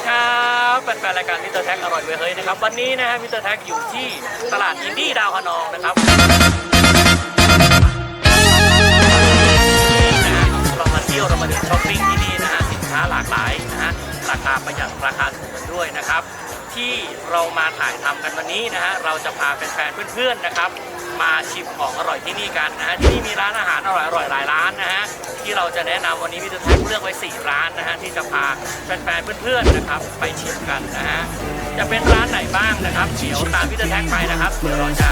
ดีครับแฟนๆรายการมิสเตอร์แท็กอร่อยเว้ยเฮ้ยนะครับ วันนี้นะฮะมิสเตอร์แท็กอยู่ที่ตลาดอินดี้ดาวคะนองนะครับเรามาเที่ยวเรามาเดินช้อปปิ้งที่นี่นะฮะสินค้าหลากหลายนะฮะราคาประหยัดราคาถูกกันด้วยนะครับ ที่เรามาถ่ายทำกันวันนี้นะฮะเราจะพาแฟนๆเพื่อนๆนะครับ มาชิมของอร่อยที่นี่กันนะฮะที่นี่มีร้านอาหารอร่อยๆหลายร้านนะฮะ ที่เราจะแนะนำวันนี้พี่จะแท็กเลือกไว้ 4 ร้านนะฮะที่จะพาแฟนๆเพื่อนๆนะครับ ไปชิมกันนะฮะจะเป็นร้านไหนบ้างนะครับเดี๋ยวตามพี่เตอร์แท็กไปนะครับเดี๋ยวเราจะ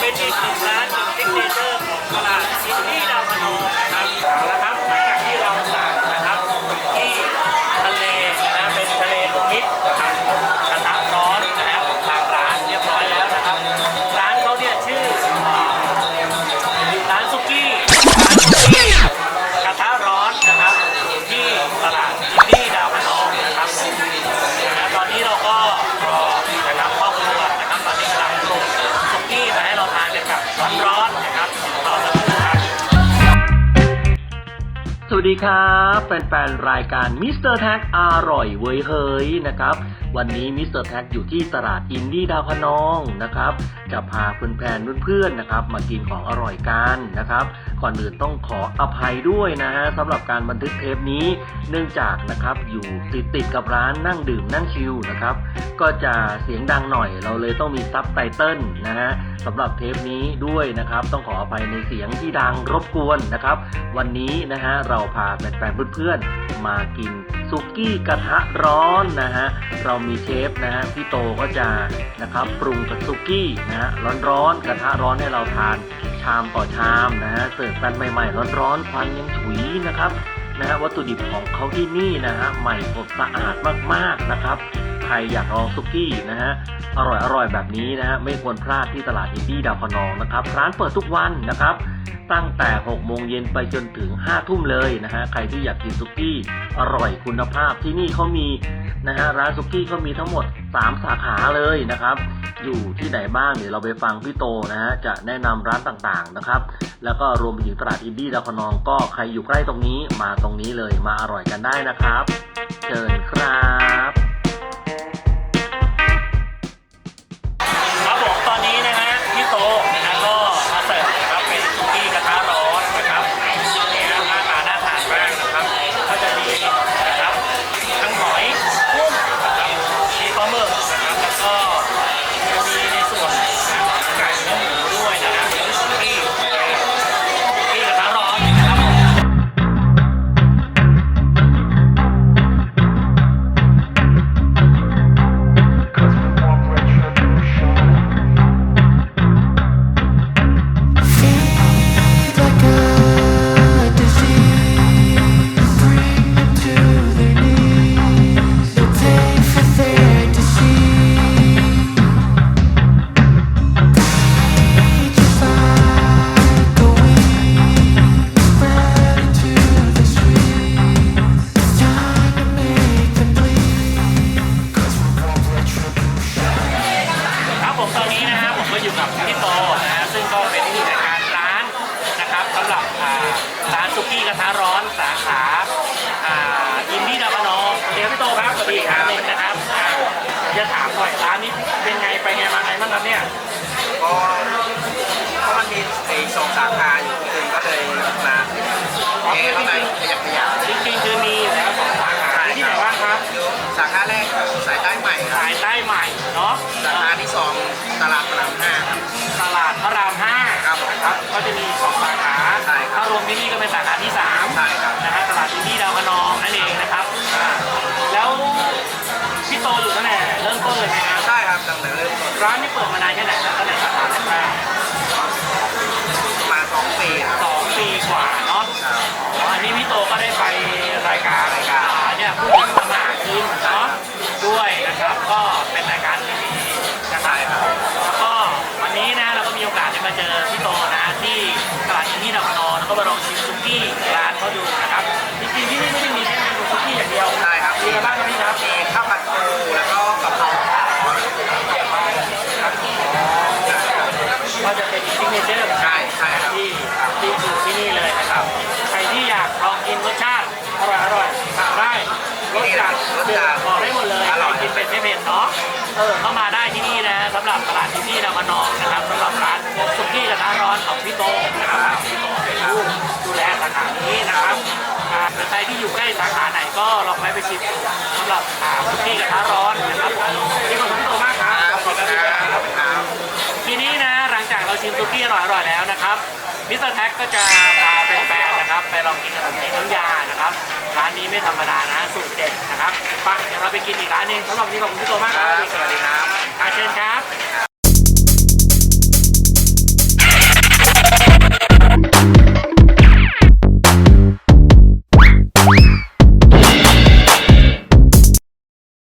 เป็นอีกหนึ่งร้านหนึ่งซิกเนเจอร์ของตลาดซิตี้ สวัสดีครับ แฟนๆ รายการมิสเตอร์แท็กอร่อยเว้ยเฮ้ยนะครับ วันนี้มิสเตอร์แท็กอยู่ที่ตลาดอินดี้ดาวคะนองนะครับ จะพาแฟนๆเพื่อนๆนะครับ มากินของอร่อยกันนะครับก่อนอื่นต้องขออภัยด้วยนะฮะสำหรับการบันทึกเทปนี้ เนื่องจากนะครับอยู่ติดติดๆกับร้านนั่งดื่มนั่งชิลนะครับ ก็จะเสียงดังหน่อยเราเลยต้องมีซับไตเติลนะฮะ สำหรับเทปนี้ด้วยนะครับ ต้องขออภัยในเสียงที่ดังรบกวนนะครับ วันนี้นะฮะเราพาแฟนๆเพื่อนๆมากินซุกี้กระทะร้อนนะฮะเรามีเชฟนะฮะพี่โตก็จะนะครับปรุงกับซุกี้นะฮะร้อนๆกระทะร้อนให้เราทานชามต่อชามนะฮะเสิร์ฟกันใหม่ๆร้อนๆควันยังฉุยนะครับนะฮะวัตถุดิบของเขาที่นี่นะฮะใหม่สดสะอาดมากๆนะครับ รอยากลองซุกี้นะฮะอร่อยอร่อยแบบนี้นะฮะไม่ควรพลาดที่ตลาดอินดี้ดาวพนองนะครับร้านเปิดทุกวันนะครับตั้งแต่ 6 โมงเย็นไปจนถึง 5 ทุ่มเลยนะฮะใครที่อยากกินซุกี้อร่อยคุณภาพที่นี่เขามีนะฮะร้านซุกี้เขามีทั้งหมด 3 สาขาเลยนะครับอยู่ที่ไหนบ้างเดี๋ยวเราไปฟังพี่โตนะฮะจะแนะนำร้านต่างๆนะครับ แล้วก็รวมไปถึงตลาดอินดี้ดาวคะนองก็ใครอยู่ใกล้ตรงนี้มาตรงนี้เลยมาอร่อยกันได้นะครับเชิญครับ นนี้นะฮะผมก็อยู่กับพี่โตนะฮะซึ่งก็เป็นผู้จัดการร้านนะครับสำหรับอ่าร้านซุกี้กระทะร้อนสาขาอ่าอินดี้ดาวานองเดี๋ยวพี่โตครับสวัสดีครับนึงนะครับอ่าจะถามหน่อยร้านนี้เป็นไงไปไงมาไงบ้างครับเนี่ยก็เพราะมันมีไอ้สองสาขาอยู่ที่อื่นก็เลยมาเอ๊ะเข้าไปขยับขยับจริงๆคือมีอยู่แล้วสอง ที่นี่ก็เป็นสาขาที่สามใช่ครับนะฮะตลาดอินดี้ดาวคะนองนั่นเองนะครับอ่าแล้วพี่โตอยู่ตั้งแต่เริ่มต้นเลยไหมครับใช่ครับตั้งแต่เริ่มต้นร้านนี้เปิดมานานแค่ไหนแล้วตั้งแต่สาขา เออเข้ามาได้ที่นี่นะสำหรับตลาดที่นี่เรามานองนะครับสำหรับร้านสุกี้กระทะร้อนของพี่โตนะครับพี่โตเป็นผู้ดูแลสาขานี้นะครับใครที่อยู่ใกล้สาขาไหนก็ลองไปไปชิมสำหรับสุกี้กระทะร้อนนะครับผมที่ขอบคุณพี่โตมากครับ ขอบคุณครับครับ ทีนี้นะ หลังจากเราชิมซุกี้อร่อยๆแล้วนะครับมิสเตอร์แท็กก็จะพาแฟนๆนะครับ ไปลองกินขนมจีนน้ำยานะครับร้านนี้ไม่ธรรมดานะสูตรเด็ดนะครับไปเดี๋ยวเราไปกินอีกร้านหนึงสำหรับวันนี้ขอบคุณพี่โตมากคครัรับบสวัสดีครับอาเชิญครับ